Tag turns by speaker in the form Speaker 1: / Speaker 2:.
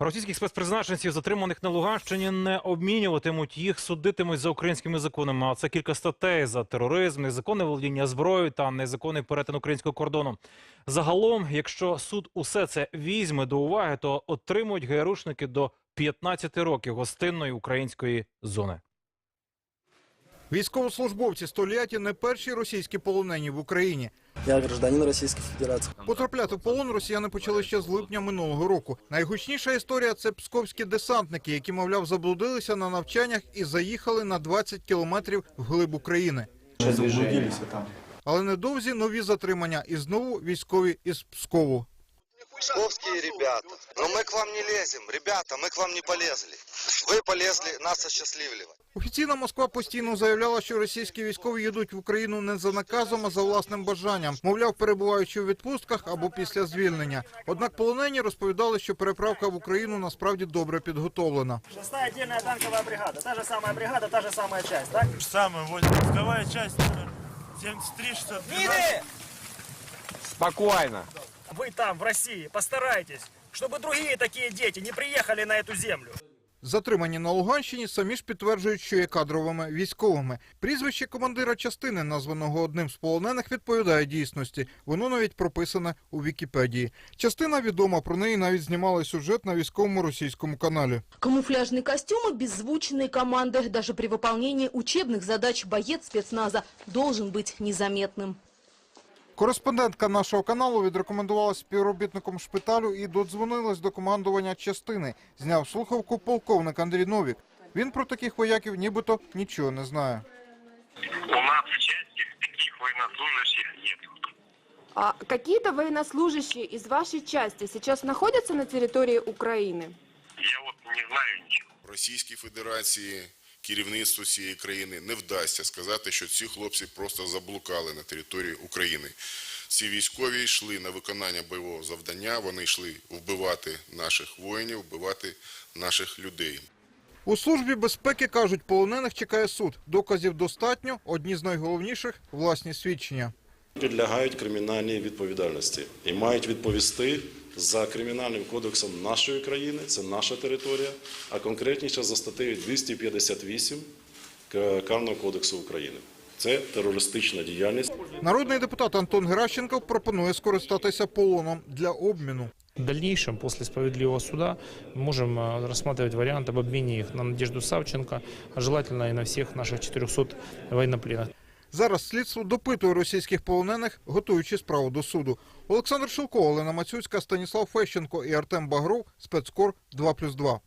Speaker 1: Російських спецпризначенців, затриманих на Луганщині, не обмінюватимуть. Їх судитимуть за українськими законами. А це кілька статей за тероризм, незаконне володіння зброєю та незаконний перетин українського кордону. Загалом, якщо суд усе це візьме до уваги, то отримують ГРУшники до 15 років гостинної української зони.
Speaker 2: Військовослужбовці Століяті не перші російські полонені в Україні.
Speaker 3: Я гражданин Российской Федерации.
Speaker 2: Потрапляти в полон росіяни почали ще з липня минулого року. Найгучніша історія це псковські десантники, які, мовляв, заблудилися на навчаннях і заїхали на 20 кілометрів вглиб України. Але невдовзі нові затримання і знову військові із Пскову.
Speaker 4: Псковские ребята. Но мы к вам не лезем, ребята, мы к вам не полезли. Вы полезли нас осчастливливать.
Speaker 2: Офіційна Москва постійно заявляла, що російські військові їдуть в Україну не за наказом, а за власним бажанням, мовляв, перебуваючи у відпустках або після звільнення. Однак полонені розповідали, що переправка в Україну насправді добре підготовлена.
Speaker 5: Шестая отдельная танковая бригада. Та же самая бригада, та же самая часть, так?
Speaker 6: Самая вот пусковая часть номер 73 612.
Speaker 7: Спокойно.
Speaker 5: Вы там, в России, постарайтесь, чтобы другие такие дети не приехали на эту землю.
Speaker 2: Затримані на Луганщині самі ж підтверджують, що є кадровими військовими. Прізвище командира частини, названого одним з полонених, відповідає дійсності. Воно навіть прописане у Вікіпедії. Частина відома про неї навіть знімали сюжет на військовому російському каналі.
Speaker 8: Камуфляжные костюмы, беззвучные команды. Даже при выполнении учебных задач боец спецназа должен быть незаметным.
Speaker 2: Кореспондентка нашого каналу відрекомендувала співробітником шпиталю і додзвонилась до командування частини. Зняв слухавку полковник Андрій Новік. Він про таких вояків нібито нічого не знає.
Speaker 9: У нас в части таких военнослужащих нет.
Speaker 10: А какие-то военнослужащие из вашей части сейчас находятся на территории Украины?
Speaker 9: Я вот не знаю ничего.
Speaker 11: Російській Федерації, керівництву цієї країни не вдасться сказати, що ці хлопці просто заблукали на території України. Ці військові йшли на виконання бойового завдання, вони йшли вбивати наших воїнів, вбивати наших людей.
Speaker 2: У службі безпеки кажуть, полонених чекає суд. Доказів достатньо. Одні з найголовніших власні свідчення.
Speaker 12: підлягають кримінальній відповідальності і мають відповісти за кримінальним кодексом нашої країни, це наша територія, а конкретніше за статтею 258 К- Карного кодексу України. Це терористична діяльність.
Speaker 2: Народний депутат Антон Геращенко пропонує скористатися полоном для обміну.
Speaker 6: В дальнейшем, после справедливого суда, можем э, рассматривать вариант об обмене их на Надежду Савченко, а желательно и на всех наших 400 военнопленных.
Speaker 2: Зараз слідство допитує російських полонених, готуючи справу до суду. Олександр Шилко, Олена Мацюцька, Станіслав Фещенко і Артем Багров. Спецкор 2+,2.